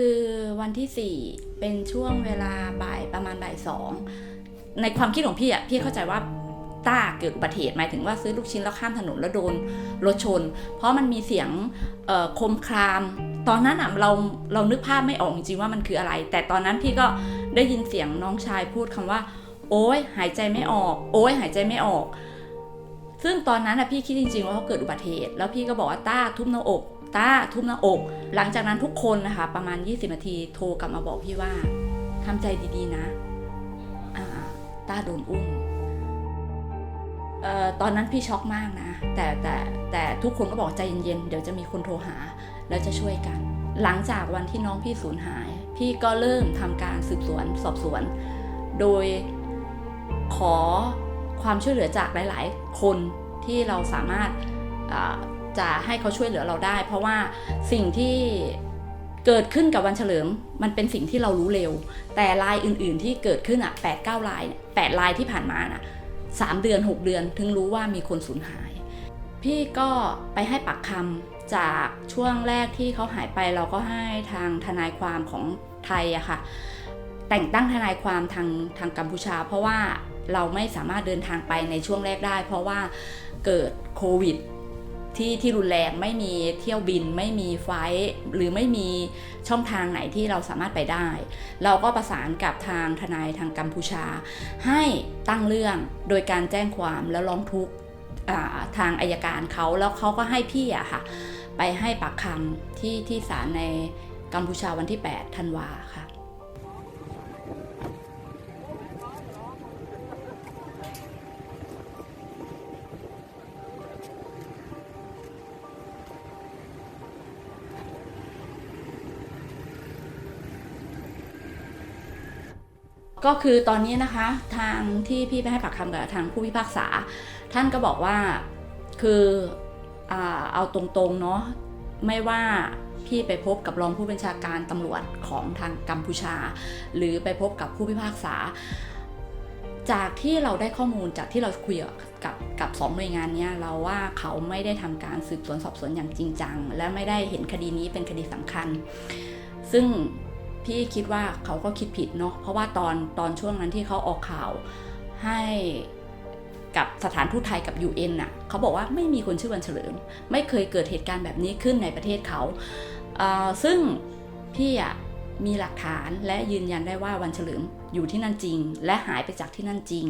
คือวันที่สี่เป็นช่วงเวลาบ่ายประมาณบ่ายสองในความคิดของพี่อะพี่เข้าใจว่าต้าเกิดอุบัติเหตุหมายถึงว่าซื้อลูกชิ้นแล้วข้ามถนนแล้วโดนรถชน เพราะมันมีเสียงคมคราม ตอนนั้นอะเราเรานึกภาพไม่ออกจริงๆว่ามันคืออะไร แต่ตอนนั้นพี่ก็ได้ยินเสียงน้องชายพูดคำว่า โอ๊ยหายใจไม่ออก โอ๊ยหายใจไม่ออก ซึ่งตอนนั้นอะพี่คิดจริง ๆ ว่าเขาเกิดอุบัติเหตุแล้วพี่ก็บอกว่าต้าทุบหน้าอก ต้าทุบหน้าอก หลังจากนั้นทุกคนนะคะ ประมาณ 20 นาทีโทรกลับมาบอกพี่ว่าทำใจดีๆนะต้าโดนอุ้มตอนนั้นพี่ช็อกมากนะ แต่แต่แต่ทุกคนก็บอกใจเย็นๆ เดี๋ยวจะมีคนโทรหา แล้วจะช่วยกัน หลังจากวันที่น้องพี่สูญหาย พี่ก็เริ่มทำการสืบสวนสอบสวน โดยขอความช่วยเหลือจากหลาย ๆ คนที่เราสามารถ จะให้เขาช่วยเหลือเราได้ เพราะว่าสิ่งที่เกิดขึ้นกับวันเฉลิม มันเป็นสิ่งที่เรารู้เร็ว แต่ลายอื่นๆที่เกิดขึ้นอะแปดเก้าลายแปดลายที่ผ่านมาน่ะสามเดือนหกเดือน ถึงรู้ว่ามีคนสูญหาย พี่ก็ไปให้ปากคำจากช่วงแรกที่เขาหายไปเราก็ให้ทางทนายความของไทยอะค่ะ แต่งตั้งทนายความทางทางกัมพูชา เพราะว่าเราไม่สามารถเดินทางไปในช่วงแรกได้ เพราะว่าเกิดโควิด ที่ที่รุนแรงไม่มีเที่ยวบิน ไม่มีไฟล์หรือไม่มีช่องทางไหนที่เราสามารถไปได้ เราก็ประสานกับทางทนายทางกัมพูชา ให้ตั้งเรื่องโดยการแจ้งความแล้วร้องทุกข์ทางอายการเขาแล้วเขาก็ให้พี่อะค่ะ ไปให้ปากคำที่ที่ศาลในกัมพูชาวันที่8ธันวาค่ะ ก็คือตอนนี้นะคะทางที่พี่ไปให้ปากคำกับทางผู้พิพากษา ท่านก็บอกว่าคืออเอาตรงๆเนาะไม่ว่าพี่ไปพบกับรองผู้บัญชาการตำรวจของทางกัมพูชา หรือไปพบกับผู้พิพากษา จากที่เราได้ข้อมูลจากที่เราคุยกับกับสองหน่วยงานเนี้ยเราว่าเขาไม่ได้ทำการสืบสวนสอบสวนอย่างจริงจัง และไม่ได้เห็นคดีนี้เป็นคดีสำคัญ ซึ่ง พี่คิดว่าเขาก็คิดผิดเนาะเพราะว่าตอนตอนช่วงนั้นที่เขาออกข่าวให้กับสถานทูตไทยกับ UN น่ะเขาบอกว่าไม่มีคนชื่อวันเฉลิม ไม่เคยเกิดเหตุการณ์แบบนี้ขึ้นในประเทศเขาเอ่อซึ่งพี่อะมีหลักฐานและยืนยันได้ว่าวันเฉลิมอยู่ที่นั่นจริง และหายไปจากที่นั่นจริง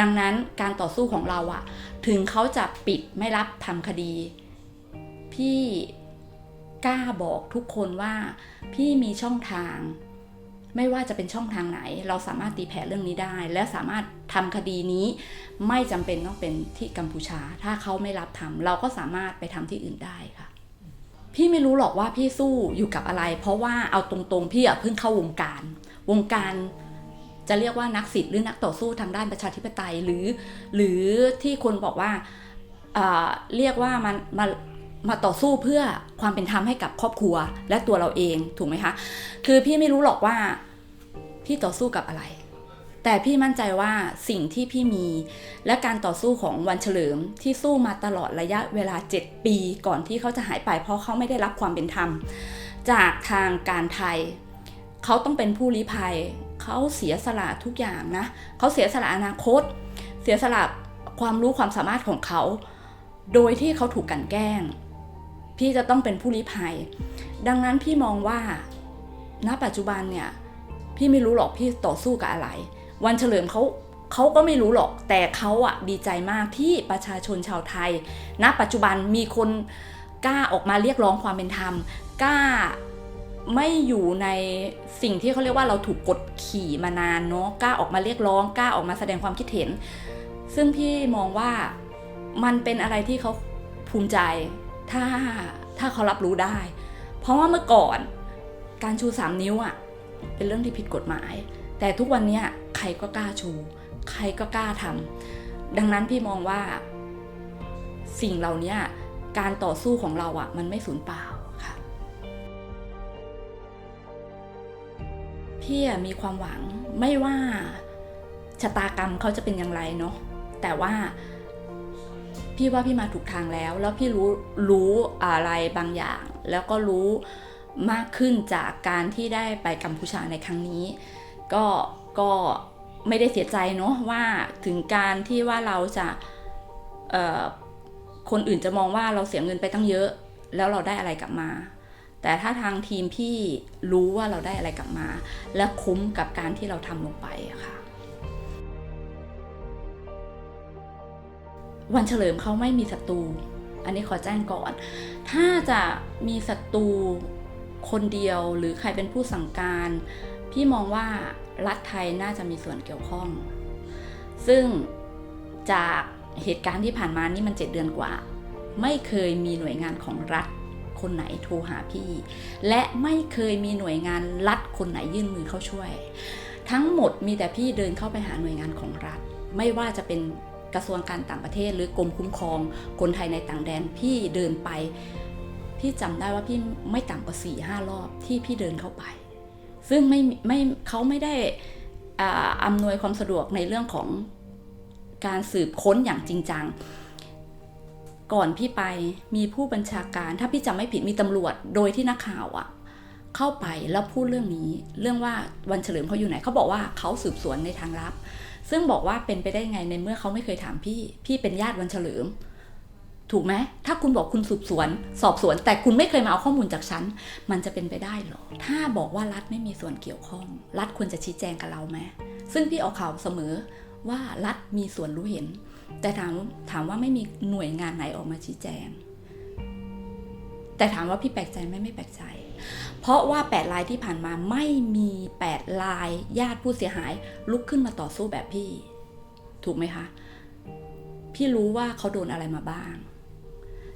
ดังนั้นการต่อสู้ของเราอะถึงเขาจะปิดไม่รับทำคดี พี่ กล้าบอกทุกคนว่าพี่มีช่องทาง ไม่ว่าจะเป็นช่องทางไหน เราสามารถตีแผ่เรื่องนี้ได้ และสามารถทำคดีนี้ไม่จำเป็นต้องเป็นที่กัมพูชา ถ้าเขาไม่รับทำเราก็สามารถไปทำที่อื่นได้ค่ะ พี่ไม่รู้หรอกว่าพี่สู้อยู่กับอะไร เพราะว่าเอาตรงๆพี่อะเพิ่งเข้าวงการ วงการจะเรียกว่านักสิทธิ์หรือนักต่อสู้ทางด้านประชาธิปไตยหรือ หรือที่คนบอกว่าเออเรียกว่ามันมา มาต่อสู้เพื่อความเป็นธรรมให้กับครอบครัวและตัวเราเองถูกไหมคะ คือพี่ไม่รู้หรอกว่าพี่ต่อสู้กับอะไร แต่พี่มั่นใจว่าสิ่งที่พี่มี และการต่อสู้ของวันเฉลิมที่สู้มาตลอดระยะเวลา 7 ปีก่อนที่เขาจะหายไป เพราะเขาไม่ได้รับความเป็นธรรม จากทางการไทย เขาต้องเป็นผู้ลี้ภัย เขาเสียสละทุกอย่างนะ เขาเสียสละอนาคต เสียสละความรู้ความสามารถของเขา โดยที่เขาถูกกันแกล้ง พี่จะต้องเป็นผู้ลี้ภัย ดังนั้นพี่มองว่า ณ ปัจจุบันเนี่ย พี่ไม่รู้หรอกพี่ต่อสู้กับอะไร วันเฉลิมเขาเขาก็ไม่รู้หรอก แต่เขาอะดีใจมากที่ประชาชนชาวไทย ณ ปัจจุบันมีคนกล้าออกมาเรียกร้องความเป็นธรรม กล้าไม่อยู่ในสิ่งที่เขาเรียกว่าเราถูกกดขี่มานานเนาะ กล้าออกมาเรียกร้อง กล้าออกมาแสดงความคิดเห็น ซึ่งพี่มองว่ามันเป็นอะไรที่เขาภูมิใจ ถ้าถ้าเขารับรู้ได้ เพราะว่าเมื่อก่อนการชูสามนิ้วอะเป็นเรื่องที่ผิดกฎหมาย แต่ทุกวันนี้ใครก็กล้าชู ใครก็กล้าทำดังนั้นพี่มองว่า สิ่งเหล่านี้การต่อสู้ของเราอะมันไม่สูญเปล่าค่ะ พี่มีความหวังไม่ว่าชะตากรรมเขาจะเป็นอย่างไรเนาะแต่ว่า พี่ว่าพี่มาถูกทางแล้ว แล้วพี่รู้รู้อะไรบางอย่าง แล้วก็รู้มากขึ้นจากการที่ได้ไปกัมพูชาในครั้งนี้ ก็ก็ไม่ได้เสียใจเนาะว่าถึงการที่ว่าเราจะคนอื่นจะมองว่าเราเสียเงินไปตั้งเยอะ แล้วเราได้อะไรกลับมา แต่ถ้าทางทีมพี่รู้ว่าเราได้อะไรกลับมา และคุ้มกับการที่เราทำลงไปอะค่ะ วันเฉลิมเขาไม่มีศัตรู อันนี้ขอแจ้งก่อน ถ้าจะมีศัตรูคนเดียวหรือใครเป็นผู้สั่งการ พี่มองว่ารัฐไทยน่าจะมีส่วนเกี่ยวข้อง ซึ่งจากเหตุการณ์ที่ผ่านมานี่มันเจ็ดเดือนกว่า ไม่เคยมีหน่วยงานของรัฐคนไหนโทรหาพี่ และไม่เคยมีหน่วยงานรัฐคนไหนยื่นมือเข้าช่วย ทั้งหมดมีแต่พี่เดินเข้าไปหาหน่วยงานของรัฐ ไม่ว่าจะเป็น กระทรวงการต่างประเทศ หรือกรมคุ้มครอง คนไทยในต่างแดนพี่เดินไป พี่จำได้ว่าพี่ไม่ต่ำกว่าสี่ห้ารอบที่พี่เดินเข้าไป ซึ่งไม่ไม่เขาไม่ได้อ่าอำนวยความสะดวกในเรื่องของการสืบค้นอย่างจริงจังก่อนพี่ไปมีผู้บัญชาการ ถ้าพี่จำไม่ผิดมีตำรวจโดยที่นักข่าวอะ เข้าไปแล้วพูดเรื่องนี้ เรื่องว่าวันเฉลิมเขาอยู่ไหนเขาบอกว่าเขาสืบสวนในทางลับ ซึ่งบอกว่าเป็นไปได้ไงในเมื่อเขาไม่เคยถามพี่ พี่เป็นญาติวันเฉลิม ถูกไหมถ้าคุณบอกคุณสืบสวน สอบสวน แต่คุณไม่เคยมาเอาข้อมูลจากฉันมันจะเป็นไปได้หรอ ถ้าบอกว่ารัฐไม่มีส่วนเกี่ยวข้อง รัฐควรจะชี้แจงกับเราไหมซึ่งพี่ออกข่าวเสมอว่ารัฐมีส่วนรู้เห็น แต่ถามถามว่าไม่มีหน่วยงานไหนออกมาชี้แจง แต่ถามว่าพี่แปลกใจไหมไม่แปลกใจ เพราะว่า 8 ลายที่ผ่านมาไม่มี 8 ลายญาติผู้เสียหาย ลุกขึ้นมาต่อสู้แบบพี่ ถูกไหมคะ พี่รู้ว่าเขาโดนอะไรมาบ้าง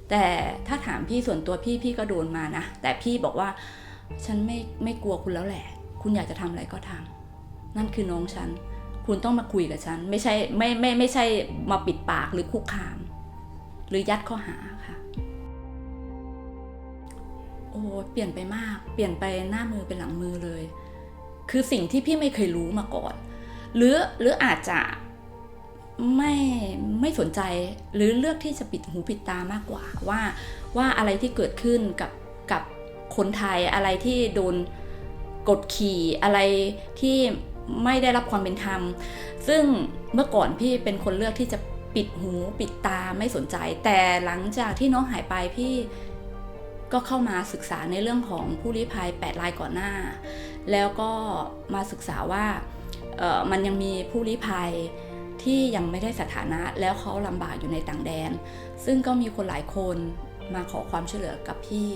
แต่ถ้าถามพี่ส่วนตัวพี่พี่ก็โดนมานะ แต่พี่บอกว่าฉันไม่ไม่กลัวคุณแล้วแหละ คุณอยากจะทำอะไรก็ทำนั่นคือน้องฉัน คุณต้องมาคุยกับฉัน ไม่ใช่ไม่ไม่ไม่ใช่มาปิดปากหรือคุกคาม หรือยัดข้อหาค่ะ โอ้เปลี่ยนไปมาก เปลี่ยนไปหน้ามือเป็นหลังมือเลย คือสิ่งที่พี่ไม่เคยรู้มาก่อน หรือหรืออาจจะไม่ไม่สนใจหรือเลือกที่จะปิดหูปิดตามากกว่าว่าว่าอะไรที่เกิดขึ้นกับกับคนไทยอะไรที่โดนกดขี่อะไรที่ไม่ได้รับความเป็นธรรม ซึ่งเมื่อก่อนพี่เป็นคนเลือกที่จะปิดหูปิดตาไม่สนใจ แต่หลังจากที่น้องหายไปพี่ ก็เข้ามาศึกษาในเรื่องของผู้ลี้ภัย 8 รายก่อนหน้า แล้วก็มาศึกษาว่ามันยังมีผู้ลี้ภัยที่ยังไม่ได้สถานะแล้วเขาลำบากอยู่ในต่างแดน ซึ่งก็มีคนหลายคนมาขอความช่วยเหลือกับพี่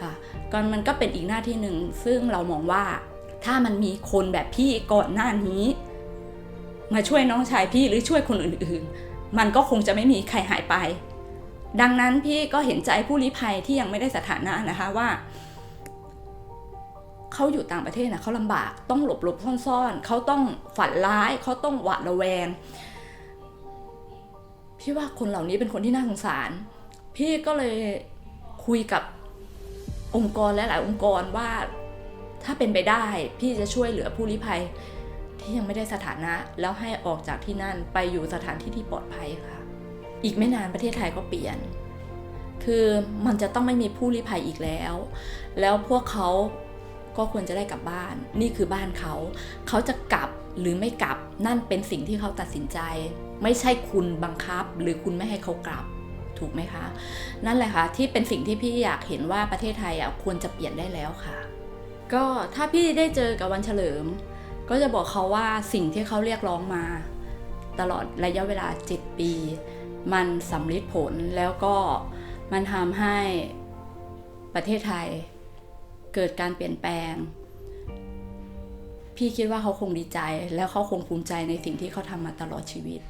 ค่ะก็มันก็เป็นอีกหน้าที่หนึ่ง ซึ่งเรามองว่าถ้ามันมีคนแบบพี่ก่อนหน้านี้ มาช่วยน้องชายพี่หรือช่วยคนอื่นๆ มันก็คงจะไม่มีใครหายไป ดังนั้นพี่ก็เห็นใจผู้ลี้ภัยที่ยังไม่ได้สถานะนะคะว่าเขาอยู่ต่างประเทศนะเขาลำบากต้องหลบหลบซ่อนซ่อนเขาต้องฝันร้ายเขาต้องหวาดระแวง พี่ว่าคนเหล่านี้เป็นคนที่น่าสงสาร พี่ก็เลยคุยกับองค์กรและหลายองค์กรว่าถ้าเป็นไปได้ พี่จะช่วยเหลือผู้ลี้ภัยที่ยังไม่ได้สถานะ แล้วให้ออกจากที่นั่นไปอยู่สถานที่ที่ปลอดภัยค่ะ อีกไม่นานประเทศไทยก็เปลี่ยน คือมันจะต้องไม่มีผู้ลี้ภัยอีกแล้ว แล้วพวกเขาก็ควรจะได้กลับบ้าน นี่คือบ้านเขา เขาจะกลับหรือไม่กลับนั่นเป็นสิ่งที่เขาตัดสินใจ ไม่ใช่คุณบังคับ หรือคุณไม่ให้เขากลับถูกไหมคะ นั่นแหละค่ะที่เป็นสิ่งที่พี่อยากเห็นว่าประเทศไทยอะควรจะเปลี่ยนได้แล้วค่ะ ก็ถ้าพี่ได้เจอกับวันเฉลิม ก็จะบอกเขาว่าสิ่งที่เขาเรียกร้องมา ตลอดระยะเวลา 7 ปี มันสำลิดผลแล้วก็มันทำให้ประเทศไทยเกิดการเปลี่ยนแปลง พี่คิดว่าเขาคงดีใจ แล้วเขาคงภูมิใจในสิ่งที่เขาทำมาตลอดชีวิต